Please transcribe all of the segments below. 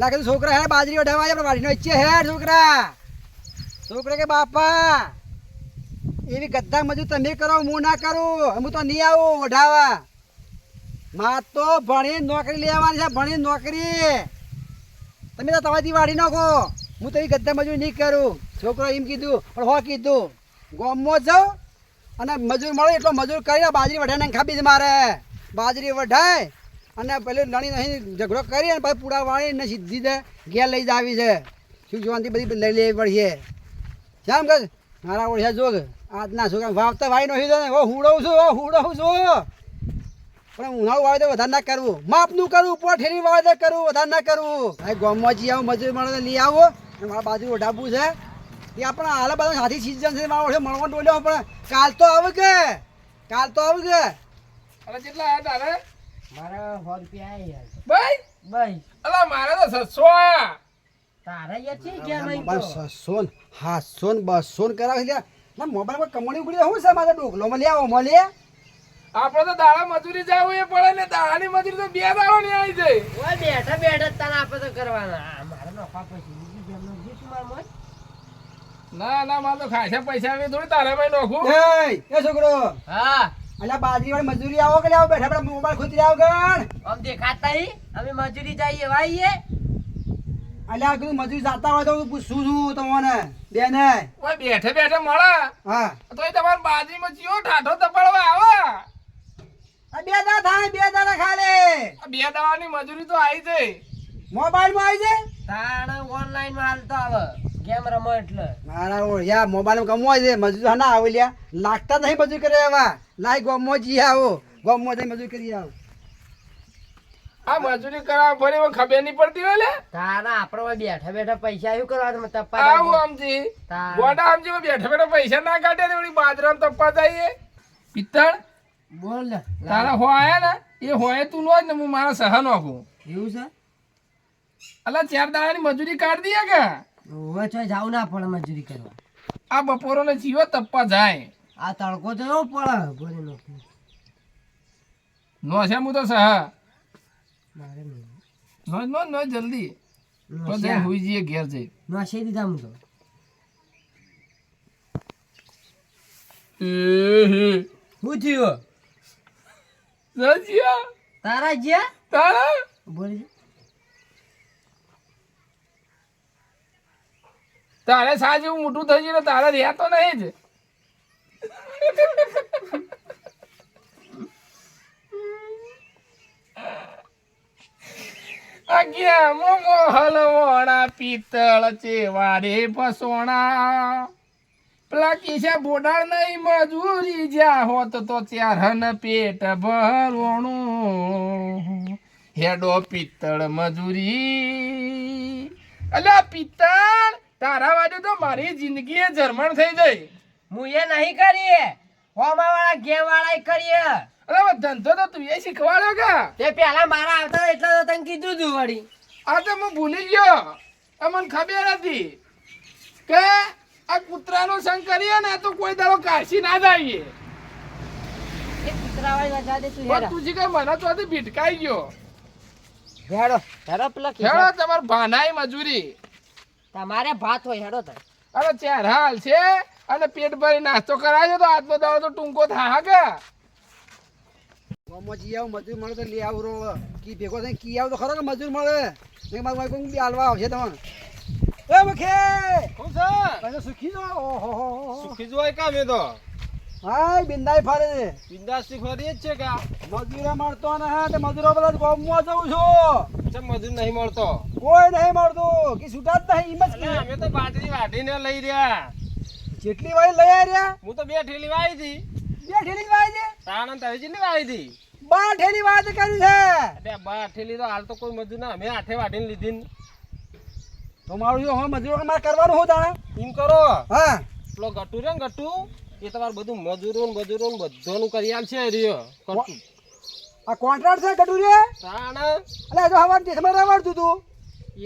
લાગે તો છોકરા હે, બાજરી વઢાવા આપણે વાડીનો ઈચ્છે હે છોકરા. છોકરા કે બાપા, એવી ગદ્દા મજૂર તમે કરો, હું ના કરું હું તો નહીં આવું વઢાવા માર તો ભણી નોકરી લેવાની છે, ભણી નોકરી. તમે તો તમારી વાડી નાખો હું તો એવી ગદ્દા મજૂર નહીં કરું. છોકરો એમ કીધું, પણ હો કીધું, ગોમમાં જાઉં, અને મજૂર મળે એટલો મજૂર કરીને બાજરી વઢાઈને ખાબી જ મારે. બાજરી વઢાય અને પેલું લણી નહીં ઝઘડો કરી અને પછી પૂરા વાળીને સીધી દે ઘેર લઈ જ આવી છે. શું જોવાથી બધી લઈ લેવી પડીએ શામ કે મારા ઓળખ્યા જોગ, આજના છોકરા વાવતા ભાઈ નહીં દે હો હુડવું છું હુડવું છું પણ ઉનાળું વાવેતર વધારે ના કરવું માપનું કરવું પોઠેરી વાવેતર કરવું વધારે ના કરવું ભાઈ, ગામમાં જઈ આવો મજૂર મળે તો લઈ આવો. અને મારા બાજુ ઓઢાબું છે. એ આપણે હાલ બધા સાથી સિઝન છે, મારા ઓળખે મળવા ડોલ્યો પણ કાલ તો આવું કે. કાલ તો આવું કે. કેટલા તારે? મારા સો રૂપિયા આયા ભાઈ? ભાઈ. અલા મારે તો સસો આયા. તારા યાર છે ક્યાં નહીં મોબાઈલ સસો ને સાતસો ને બસો ને કરાવે છે. ના મોબાઈલમાં કમણી ઉગડી શું છે મારા આપણે તો દાડા મજૂરી જાવું એ પડે ને દાડાની મજૂરી તો બે દાડો ની આવી જાય. ઓય બેઠા બેઠા તારા આપણે તો કરવાના. આ નફા પછી બીજી જેમનો જે માર ના ના મારે તો ખાસા પૈસા આવી થોડી તારે ભાઈ નોખું એ છોકરો. હા. અલ્યા બાજરી વાળી મજૂરી આવો કે લે આવો બેઠા બેઠા મોબાઈલ ખોતી આવો ગણ આમ દેખાતા હી અમે મજૂરી જઈએ વાઈએ. અલા કીધું મજૂરી જાતા હોય તો હું પૂછું છું તમને બેને. ઓય બેઠે બેઠે મળે. હા. તો એ તમારી બાજરીમાં જીઓ ઠાઠો તપાડવા આવે. આ બે દા થાય બે દાડા ખાલે. આ બે દાવાની મજૂરી તો આવી જાય. મોબાઈલમાં આવી જાય? તાણ ઓનલાઈનમાં હાલતો આવે. ગેમ રમો એટલે. મારા ઓળ્યા મોબાઈલમાં કમવાય છે. મજૂર ના આવે લ્યા. લાગતા નહીં મજૂર કરે એવા. લાય ગોમમાં જઈ આવો. ગોમમાં જઈ મજૂર કરી આવો. આ મજૂરી કરવા ફરી ખબર નહીં પડતી હોય તારા આપણે બેઠા બેઠા પૈસા શું કરવા તમે તપ્પા આવું આમજી ગોડા આમજી બેઠા બેઠા પૈસા ના કાઢે ને વળી બાજરામાં જઈએ પિત્તળ બોલ. તારા હો આયા ને એ હોય તું નો જ ને હું મારા સહ નાખું એવું છે? અલા ચાર દાડાની મજૂરી કાઢ દઈએ કે ઓવે ચોય જાવ ના પડે મજૂરી કરવા. આ બપોરો ને જીવો તપવા જાય. આ તડકો તો એવો પડે ભરી નો નો છે હું તો સહ. નો નો નો જલ્દી. તો જઈ. હુઈ જઈએ ઘેર જઈ. નોસી દીધા હું તો. હું થયો? તારા જ્યા? તારા? બોલ તારે સાજ એવું મોટું થઈ ગયું તારે રહ્યા તો નહીં જ. અગિયા મોમો હલવણા, પિત્તળ નહીં મજૂરી જ્યાં હોત તો ત્યારન પેટ ભરવણું. હેડો પિત્તળ મજૂરી. અલ્યા પિત્તળ! તારા વાડે તો મારી જિંદગી એ જર્મણ થઈ ગઈ. હું એ નહીં કરીએ. હોમા વાળા ગેમ વાળા કરીએ અરે ધંધો તો તું એ શીખવાડ્યો કે? તે પેલા મારા આવતા એટલે તો તને કીધું તું વળી. આ તો હું ભૂલી ગયો. મને ખબર હતી કે આ કૂતરાનો સંગ કરીએ ને તો કોઈ દાડો કાશી ના જાઈએ. એ કૂતરા વાળી મજા દે તું પણ હેડા. તું જી કે મને તો ભીટકાઈ ગયો. હેડો હેડો પેલા હેડો ખિસ્સા તમાર મજૂરી. તમારે ભાત હોય હેડો તાર અરે ચાર હાલ છે. અને પેટ ભરી નાસ્તો કરાવજો તો આજનો દાડો તો ટૂંકો થા કે? ગોમમાં આવ મજૂર મળે તો લઈ આવું રો કી ભેગો થઈ કી આવ તો ખરો કે મજૂર મળે? નહીં મારું કોઈ બી હાલવા આવશે તમને એ મુખે તમે સુખી જો ઓહો સુખી જોવાય કામ એ તો. હાય બિંદાઈ ફરે છે બિંદાસથી ફરી જ છે કે મજૂરે મળતો ને હા તે મજૂરો બધા ગોમમાં જઉં છું. ચમ મજૂર નહીં મળતો? કોઈ નહીં મળતું કે છૂટા જ નહીં હિંમત જ અમે તો બાજરી વાઢીને લઈ રહ્યા. જેટલી વાળી લઈ આવ્યા હું તો બે ઠેલી વાવી હતી બે ઠેલી વાઈ છે તાણ તારી જેટલી વાઈ હતી બા ઠેલી વાત કરી છે. અરે બા ઠેલી તો હાલ તો કોઈ મજૂર ના અમે આઠે વાઢીને લીધી તો મારું જો હા મજૂરો મારે કરવાનું હું તાણે? એમ કરો. હા. પેલો ગટુ રે ને ગટુ. એ તમારે બધું મજૂરો ને મજૂરો ને બધાનું કરી આલ છે રહ્યો ગટુ આ કોન્ટ્રાક્ટ છે કટુરી તાણા. અલે જો હવાર દેશમાં રવાડતું તું.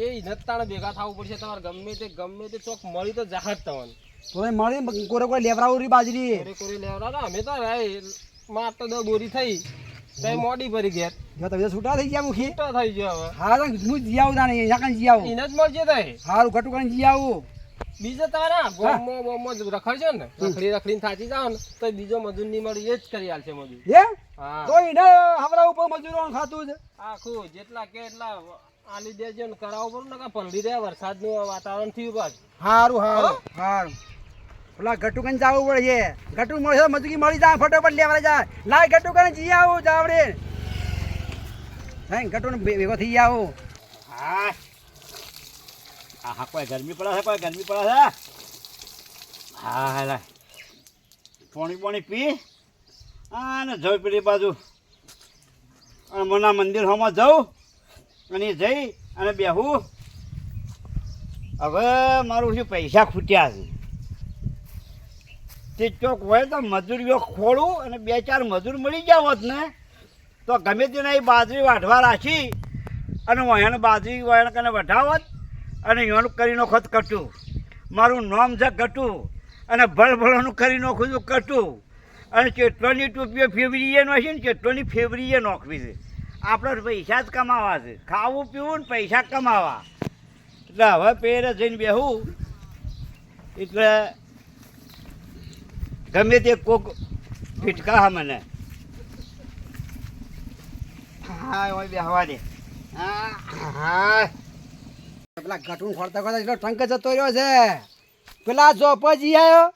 એ ઇનત તાણે ભેગા થવું પડશે તમારે ગમે તે ગમે તે ચોક મળી તો જાહર તમને. તો એ મળી કોરે કોઈ લેવરાવું રી બાજરી. કોરે કોરે લેવડા અમે તો રાય માર તો દસ બોરી થઈ. તઈ મોડી ભરી ઘેર. જો તમે તો છૂટા થઈ ગયા મુખી. છૂટા થઈ ગયો હવે. હા હું જી આવું યાકન અહીંયા કાંઈ જી આવું એને જ મળશે તઈ સારું ઘટું કરીને જી આવું બીજે તારા? ગોમો બોમો જ રખડજો ને. રખડી રખડીને થાચી જાવ ને તો બીજો મજૂરની મળી એ જ કરી આલશે મજૂર. હે? તો એને હમણાં ઉપર મજૂરો ખાતું છે. આખું જેટલા કે એટલા આલી દેજો ને કરાવો પડું ને પલડી પલળી વરસાદ વરસાદનું વાતાવરણ થયું બાદ સારું સારું સારું પેલા ગટુ કઈ જવું પડે છે. ગટુ મળશે મજૂરી મળી જાય ફટોફટ લેવા જાય. લાય ગટુ કઈ જી આવું જાવડે. હે ગટુ ને ભેગો થઈ આવું હા હા, કોઈ ગરમી પડે છે, કોઈ ગરમી પડે છે? હા હા પાણી પાણી પી. અને જઈ પેલી બાજુ. અને મોના મંદિર હોમાં જાઉં અને જઈ અને બેહું. હવે મારું શું પૈસા ખૂટ્યા છે? તે ચોક હોય તો મજૂરીઓ ખોળું અને બે, ચાર મજૂર મળી ગયા હોત ને. તો ગમે તેના એ બાજરી વાઢવા રાખી અને વહેણ બાજરી વહેણ કને વઢાવત. અને યોનું કરી નોખત કટું. મારું નામ છે કટું અને ભળભળોનું કરી નોખું કટું. અને ચેટલોની ટોપીઓ ફેવરીએ છે ને ચેટલોની ફેવરીએ નોખવી છે. આપણે પૈસા જ કમાવા છે. ખાવું પીવું ને પૈસા કમાવા. એટલે હવે પેરે જઈને બેહું. એટલે ગમે તે કોક ફીટકા હા મને. હા બેહવા દે. હા હા. પેલા ઘટું ખોરતા ખોરતા એટલો ટંક જતો રહ્યો છે. પેલા જોપ જી આવ્યો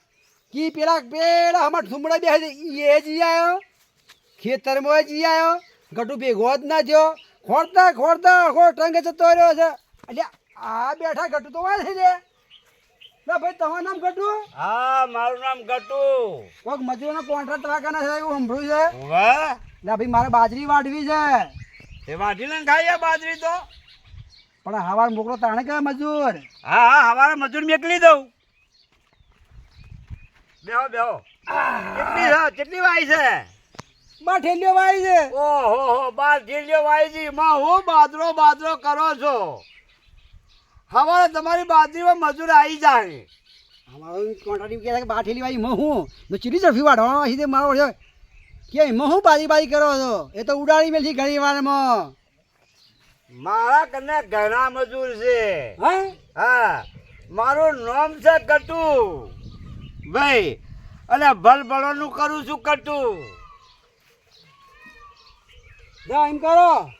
કી પેલા પેલા અમાર ધુમડા બે એ જી આવ્યો ખેતરમાં જી આવ્યો ગટું ભેગો જ ના થયો. ખોરતા ખોરતા ખોર ટંક જતો રહ્યો છે. એટલે આ બેઠા ગટું તો વાય છે. જે ના ભાઈ તમારું નામ ઘટુ હા મારું નામ ગટુ કોઈક મજૂરોનો કોન્ટ્રાક્ટ વાકાના છે એવું સંભળ્યું છે? વાહ એટલે ભાઈ મારે બાજરી વાઢવી છે. એ વાઢી વાટીને ખાઈએ બાજરી તો. પણ હવાર મોકલો તાણે કયા મજૂર? હા હા હવારે મજૂર મેકલી દઉં. બેહો બેહો. કેટલી છે કેટલી વાય છે? બા ઠેલીઓ વાય છે. ઓહો હો બાર ઢીલીઓ વાય છે. માં હું બાજરો બાદરો કરો છો? હવારે તમારી બાજરીમાં મજૂર આવી જાય. અમારો કોન્ટ્રાક્ટ કહેતા કે બા ઠેલી વાય મહું તો ચીલી ચરફી વાઢવાનો હશે મારો કે મહું બાજી બાજી કરો છો? એ તો ઉડાડી મેલથી ઘણી વારમાં. મારા કને ઘણા મજૂર છે. હા? મારું નામ છે કટુ. ભાઈ અને ભલભલોનું કરું છું કટુ. જા એમ કરો.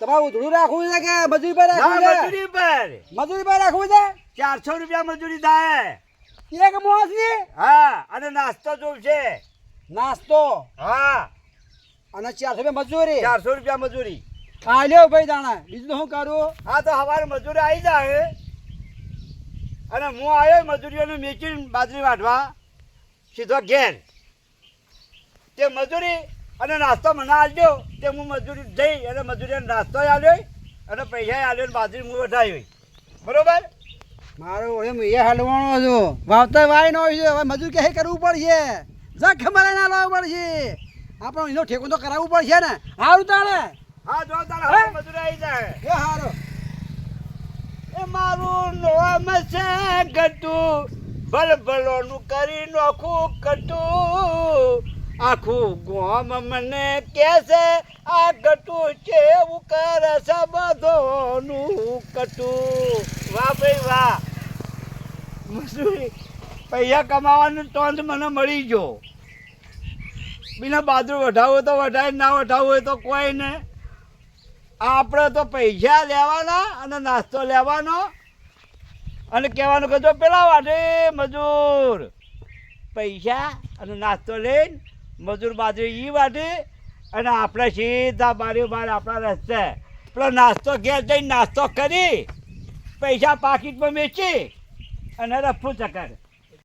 તમારે ઉધડું રાખવું છે કે મજૂરી પર રાખવું છે? મજૂરી પર. મજૂરી પર રાખવું છે? ચારસો રૂપિયા મજૂરી થાય. એક મોસ હા અને નાસ્તો જોશે. નાસ્તો? હા. અને ચારસો રૂપિયા મજૂરી. ચારસો રૂપિયા મજૂરી. આ લ્યો ભાઈ દાણા. બીજું શું કરું? હા તો સવારે મજૂરી આવી જાય. અને હું આવ્યો મજૂરીઓને મેચીને બાજરી વાઢવા. સીધો ઘેર. તે મજૂરી અને નાસ્તો મને આલજો. તે હું મજૂરી જઈ અને મજૂરી નાસ્તો આલ્યો અને પૈસા આલ્યો ને બાજરી હું વઢાવી બરોબર? મારો એમ એ હલવાનો છું. વાવતા વાય નો છે. હવે મજૂર કે કરવું પડશે? જખ મારે ના લાવવું પડશે. આપણો એનો ઠેકો તો કરાવવું પડશે ને. સારું તાણે હા જો તારે હવે મજૂર આવી જાય. એ હારો. એ મારું નામ છે ગટુ ભલ ભલોનું કરી નોખું કટુ આખું ગોમ મને કે છે આ ગટુ કેવું કરે છે બધોનું કટુ વાહ ભાઈ વાહ. મજૂરી. પૈસા કમાવાનું ટોંચ મને મળી ગયો. બીના બાજુ વઢાવું હોય તો વઢાય, ના વઢાવું હોય તો કોઈ ને. આપણે તો પૈસા લેવાના અને નાસ્તો લેવાનો. અને કહેવાનું કે પેલા વાટે મજૂર. પૈસા અને નાસ્તો લઈને મજૂર બાજરી એ વાટે અને આપણે સીધા બારી બાર આપણા રસ્તે. પેલો નાસ્તો ઘેર જઈને નાસ્તો કરી, પૈસા પાકીટમાં વેચી અને રફું ચકર.